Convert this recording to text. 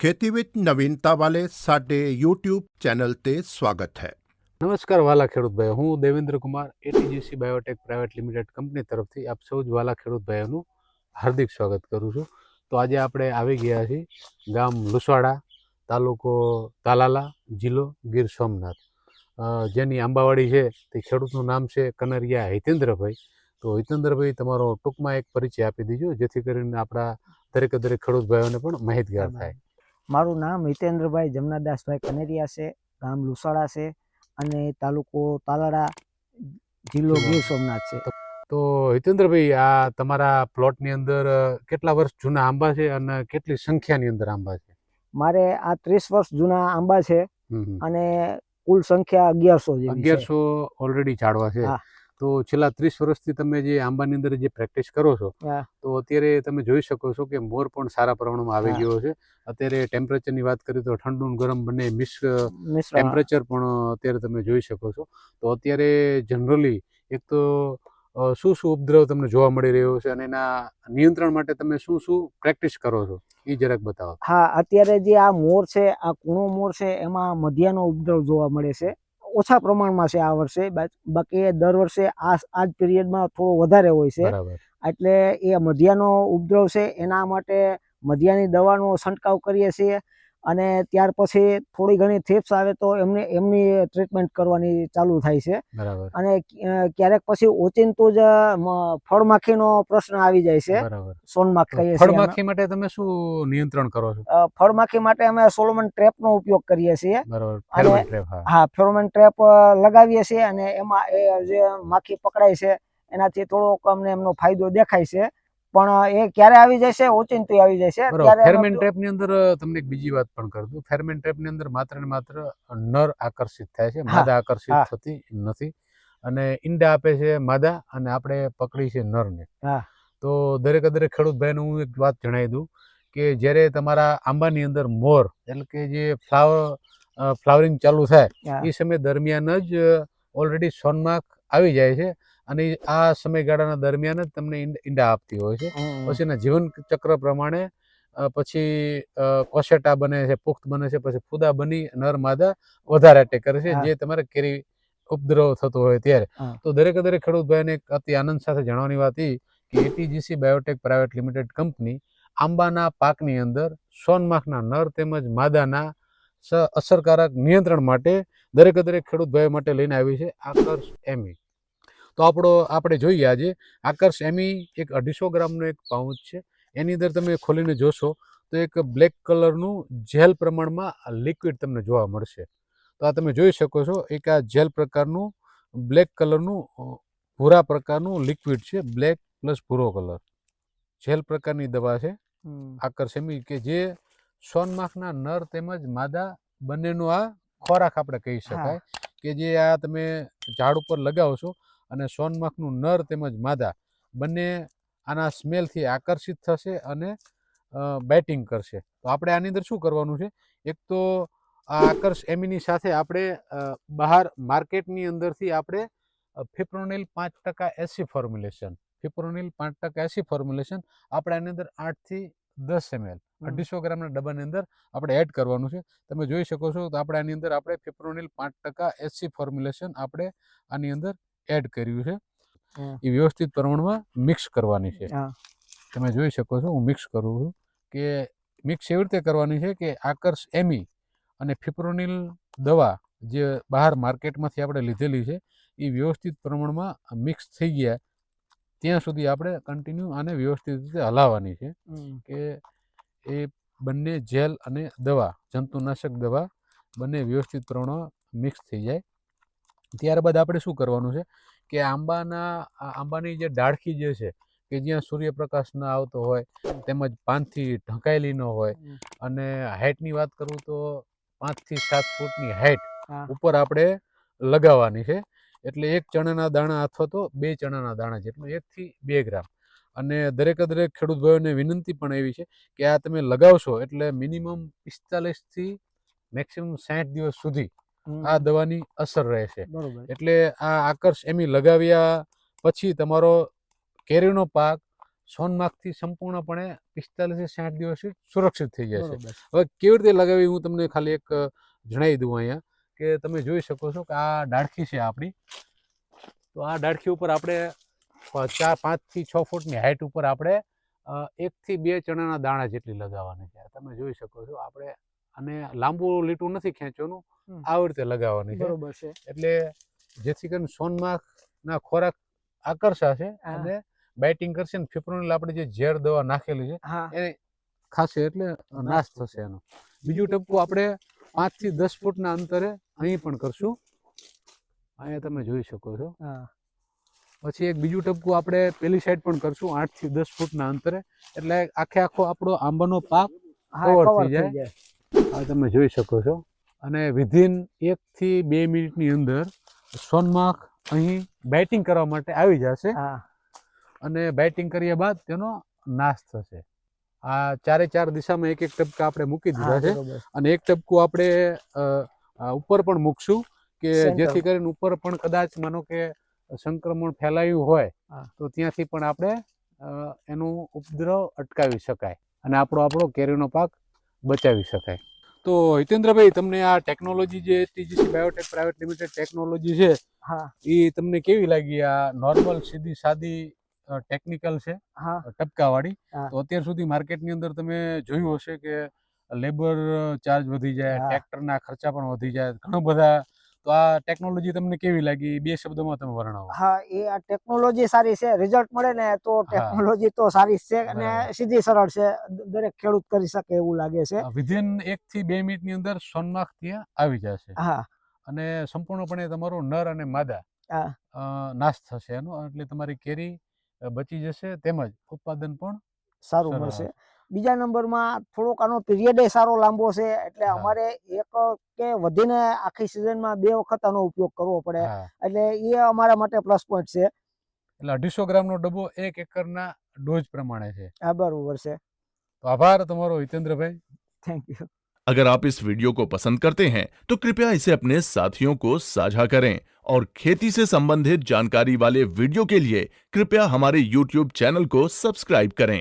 खेती विद नवीनता वाले साडे यूट्यूब चैनल ते स्वागत है નમસ્કાર વાલા ખેડૂત ભાઈઓ હું Devendra Kumar ATGC biotech private limited company તરફથી આપ સૌ જ વાલા ખેડૂત ભાઈઓનું હાર્દિક સ્વાગત કરું છું તો આજે આપણે આવી ગયા છીએ ગામ લુસવાડા તાલુકો તાલાલા જિલ્લો ગીર સોમનાથ અ, જેની આંબાવાડી છે તે ખેડૂતનું નામ છે કનરિયા હિતેન્દ્રભાઈ તો હિતેન્દ્રભાઈ તમારો ટૂંકમાં એક પરિચય આપી દીજો જેથી કરીને આપણા દરેકે દરેક ખેડૂત ભાઈઓને પણ માહિતગાર થાય મારું નામ હિતેન્દ્રભાઈ જમનાદાસભાઈ કનેરિયા છે ગામ લુસાડા છે અને તાલુકો તાલાડા જિલ્લો. ગીર સોમનાથ છે તો હિતેન્દ્રભાઈ આ તમારા પ્લોટની અંદર કેટલા વર્ષ જૂના આંબા છે અને કેટલી સંખ્યાની અંદર આંબા છે મારે આ ત્રીસ વર્ષ જૂના આંબા છે. અને કુલ સંખ્યા અગિયારસો છે અગિયારસો ઓલરેડી ઝાડવા છે હા. તો છેલ્લા ત્રીસ વર્ષથી તમે જે આંબાની અંદર જે પ્રેક્ટિસ કરો છો તો અત્યારે તમે જોઈ શકો છો કે મોર પણ સારા પ્રમાણમાં આવી ગયો છે. અત્યારે ટેમ્પરેચરની વાત કરીએ તો ઠંડુ ગરમ બંને મિક્સ ટેમ્પરેચર પણ અત્યારે તમે જોઈ શકો છો. તો અત્યારે જનરલી એક તો શું શું ઉપદ્રવ તમને જોવા મળી રહ્યો છે અને એના નિયંત્રણ માટે તમે શું શું પ્રેક્ટિસ કરો છો? એ જરાક બતાવો. હા અત્યારે જે આ મોર છે આ કૂણો મોર છે એમાં મધ્યાનો ઉપદ્રવ જોવા મળે છે. ઓછા પ્રમાણમાં છે આ વર્ષે. બાકી દર વર્ષે આ આ જ પિરિયડમાં થોડો વધારે હોય છે. એટલે એ મધ્યાનો ઉપદ્રવ છે એના માટે મધ્યાની દવાનો છંટકાવ કરીએ છીએ. અને ત્યાર પછી થોડી ઘણી થેપ્સ આવે તો એમને એમની ટ્રીટમેન્ટ કરવાની ચાલુ થાય છે. અને ક્યારેક પછી ઓચિંતું જ ફળમાખીનો પ્રશ્ન આવી જાય છે. સોનમાખ કહીએ છીએ ફળમાખી માટે તમે શું નિયંત્રણ કરો છો? ફળમાખી માટે અમે સોલોમન ટ્રેપનો ઉપયોગ કરીએ છીએ. અને- હા. ફેરોમન ટ્રેપ લગાવીએ છીએ અને એમાં એ જે માખી પકડાય છે એનાથી થોડોક અમને એમનો ફાયદો દેખાય છે. પણ એ ક્યારે આવી છે ઓચિંતું આવી જશે. ફેરમેન ટ્રેપની અંદર તમને એક બીજી વાત પણ કરી દઉં ફેરમેન ટ્રેપની અંદર માત્ર ને માત્ર નર આકર્ષિત થાય છે. માદા આકર્ષિત થતી નથી. અને ઈંડા આપે છે માદા અને આપણે પકડી છે નરને. ને તો દરેક દરેક ખેડૂત ભાઈને હું એક વાત જણાવી દઉં કે જ્યારે તમારા આંબાની અંદર મોર એટલે કે જે ફ્લાવર ફ્લાવરિંગ ચાલુ થાય એ સમય દરમિયાન જ ઓલરેડી સોનમાર્ક આવી જાય છે. અને આ સમયગાળાના દરમિયાન જ તમને ઈંડ- આપતી હોય છે. પછી એના જીવન ચક્ર પ્રમાણે પછી કોસેટા કોશેટા બને છે પુખ્ત બને છે પછી ફૂદા બની નર માદા વધારે અટેક કરે છે જે તમારે કેરી ઉપદ્રવ થતો હોય ત્યારે. તો દરેક દરેક ખેડૂત ભાઈને અતિ આનંદ સાથે જણાવવાની વાત એ કે ATGC biotech private limited company આંબાના પાકની અંદર સોનમાખના નર તેમજ માદાના અસરકારક નિયંત્રણ માટે દરેક દરેક ખેડૂત ભાઈ માટે લઈને આવી છે. આકર્ષ એમી તો આપણો આપણે જોઈએ આજે આકર્ષ એમી એક અઢીસો ગ્રામનો એક પાઉચ છે. એની અંદર તમે ખોલીને જોશો તો એક બ્લેક કલરનું જેલ પ્રમાણમાં લિક્વિડ તમને જોવા મળશે. તો આ તમે જોઈ શકો છો એક આ જેલ પ્રકારનું બ્લેક કલરનું ભૂરા પ્રકારનું લિક્વિડ છે બ્લેક પ્લસ ભૂરો કલર. જેલ પ્રકારની દવા છે. આકર્ષેમી કે જે સોનમાખના નર તેમજ માદા બંનેનો આ ખોરાક આપણે કહી શકાય કે જે આ તમે ઝાડ ઉપર લગાવશો અને સોનમખનું નર તેમજ માદા બંને આના સ્મેલથી આકર્ષિત થશે અને બેટિંગ કરશે. તો આપણે આની અંદર શું કરવાનું છે? એક તો આ આકર્ષ એમીની સાથે આપણે બહાર માર્કેટની અંદરથી આપણે ફિપ્રોનિલ પાંચ ટકા એસી ફોર્મ્યુલેશન ફિપ્રોનિલ પાંચ ટકા એસી ફોર્મ્યુલેશન આપણે આની અંદર આઠથી દસ એમએલ અઢીસો ગ્રામના ડબ્બાની અંદર આપણે એડ કરવાનું છે. તમે જોઈ શકો છો તો આપણે આની અંદર આપણે ફિપ્રોનિલ પાંચ ટકા એસી ફોર્મ્યુલેશન આપણે આની અંદર એડ કર્યું છે. એ વ્યવસ્થિત પ્રમાણમાં મિક્સ કરવાની છે. તમે જોઈ શકો છો હું મિક્સ કરું છું કે મિક્સ એવી રીતે કરવાની છે કે આકર્ષ એમી અને ફિપ્રોનિલ દવા જે બહાર માર્કેટમાંથી આપણે લીધેલી છે એ વ્યવસ્થિત પ્રમાણમાં મિક્સ થઈ ગયા. ત્યાં સુધી આપણે કન્ટિન્યુ આને વ્યવસ્થિત રીતે હલાવવાની છે કે એ બંને જેલ અને દવા જંતુનાશક દવા બંને વ્યવસ્થિત પ્રમાણમાં મિક્સ થઈ જાય. ત્યારબાદ આપણે શું કરવાનું છે કે આંબાના આંબાની જે ડાળખી જે છે કે જ્યાં સૂર્યપ્રકાશ ન આવતો હોય તેમજ પાનથી ઢંકાયેલી ન હોય અને હાઇટની વાત કરું તો પાંચથી સાત ફૂટની હાઇટ ઉપર આપણે લગાવવાની છે. એટલે એક ચણાના દાણા અથવા તો બે ચણાના દાણા જેટલું એકથી બે ગ્રામ. અને દરેકે દરેક ખેડૂત ભાઈઓને વિનંતી પણ એવી છે કે આ તમે લગાવશો એટલે મિનિમમ પિસ્તાલીસથી મેક્સિમમ સાઠ દિવસ સુધી. આ દવાની અસર રહેશે. છે એટલે આ આકર્ષ એમી લગાવ્યા પછી તમારો કેરીનો પાક સોનમાર્ગથી સંપૂર્ણપણે પિસ્તાલીસથી સાઠ દિવસ સુરક્ષિત થઈ જાય છે હવે કેવી રીતે લગાવી હું તમને ખાલી એક જણાવી દઉં અહીંયા કે તમે જોઈ શકો છો કે આ ડાળખી છે આપણી. તો આ ડાળખી ઉપર આપણે ચાર પાંચથી છ ફૂટની હાઇટ ઉપર આપણે એકથી બે ચણાના દાણા જેટલી લગાવવાની છે. તમે જોઈ શકો છો આપણે અને લાંબુ લીટું નથી ખેંચવાનું. આવી રીતે લગાવવાની છે. બરોબર છે. એટલે જેથી કરીને સોનમાર્ગના ખોરાક આકર્ષાશે અને બેટિંગ કરશે ને ફિપ્રોનિલ આપણે જે ઝેર દવા નાખેલી છે એને ખાશે એટલે નાશ થશે એનો. બીજું ટપકું આપણે પાંચથી દસ ફૂટના અંતરે અહીં પણ કરશું. અહીંયા તમે જોઈ શકો છો. પછી એક બીજું ટપકું આપણે પેલી સાઈડ પણ કરશું આઠથી દસ ફૂટના અંતરે. એટલે આખે આખો આપણો આંબાનો પાક થઈ થઈ જાય. આ તમે જોઈ શકો છો. અને વિધિન એકથી બે મિનિટની અંદર સોનમાર્ગ અહીં બેટિંગ કરવા માટે આવી જશે. હા. અને બેટિંગ કર્યા બાદ તેનો નાશ થશે. આ ચારે ચાર દિશામાં એક એક ટપકા આપણે મૂકી દીધા છે. અને એક ટપકું આપણે ઉપર પણ મૂકશું કે જેથી કરીને ઉપર પણ કદાચ માનો કે સંક્રમણ ફેલાયું હોય તો ત્યાંથી પણ આપણે એનું ઉપદ્રવ અટકાવી શકાય. અને આપણો આપણો કેરીનો પાક બચાવી શકાય. તો હિતેન્દ્રભાઈ તમને આ ટેકનોલોજી જે TGC biotech private limited technology છે એ તમને કેવી લાગી આ નોર્મલ સીધી સાદી ટેકનિકલ છે હા ટપકાવાળી. તો અત્યાર સુધી માર્કેટની અંદર તમે જોયું હશે કે લેબર ચાર્જ વધી જાય. ટ્રેક્ટરના ખર્ચા પણ વધી જાય ઘણું બધા તો આ ટેકનોલોજી તમને કેવી લાગી? બે શબ્દોમાં તમે વર્ણવો. હા એ આ ટેકનોલોજી સારી છે. રિઝલ્ટ મળે ને તો ટેકનોલોજી તો સારી છે અને સીધી સરળ છે. દરેક ખેડૂત કરી શકે એવું લાગે છે. વિધિન એક થી બે મિનિટની અંદર સોનમાર્ગ ત્યાં આવી જશે. હા. અને સંપૂર્ણપણે તમારો નર અને માદા નાશ થશે એનો. એટલે તમારી કેરી બચી જશે. તેમજ ઉત્પાદન પણ સારું મળશે. બીજા નંબરમાં થોડોક આનો પિરિયડ સારો લાંબો છે એટલે હા. અમારે એક કે વધીને આખી સિઝનમાં બે વખત આનો ઉપયોગ કરવો પડે હા એટલે એ અમારા માટે પ્લસ પોઈન્ટ છે એટલે અઢીસો ગ્રામનો ડબ્બો એક એકરના ડોઝ પ્રમાણે છે આ બરોબર છે તો આભાર તમારો હિતેન્દ્રભાઈ થેન્ક યુ अगर आप इस वीडियो को पसंद करते हैं तो कृपया इसे अपने साथियों को साझा करें और खेती से संबंधित जानकारी वाले वीडियो के लिए कृपया हमारे YouTube चैनल को सब्सक्राइब करें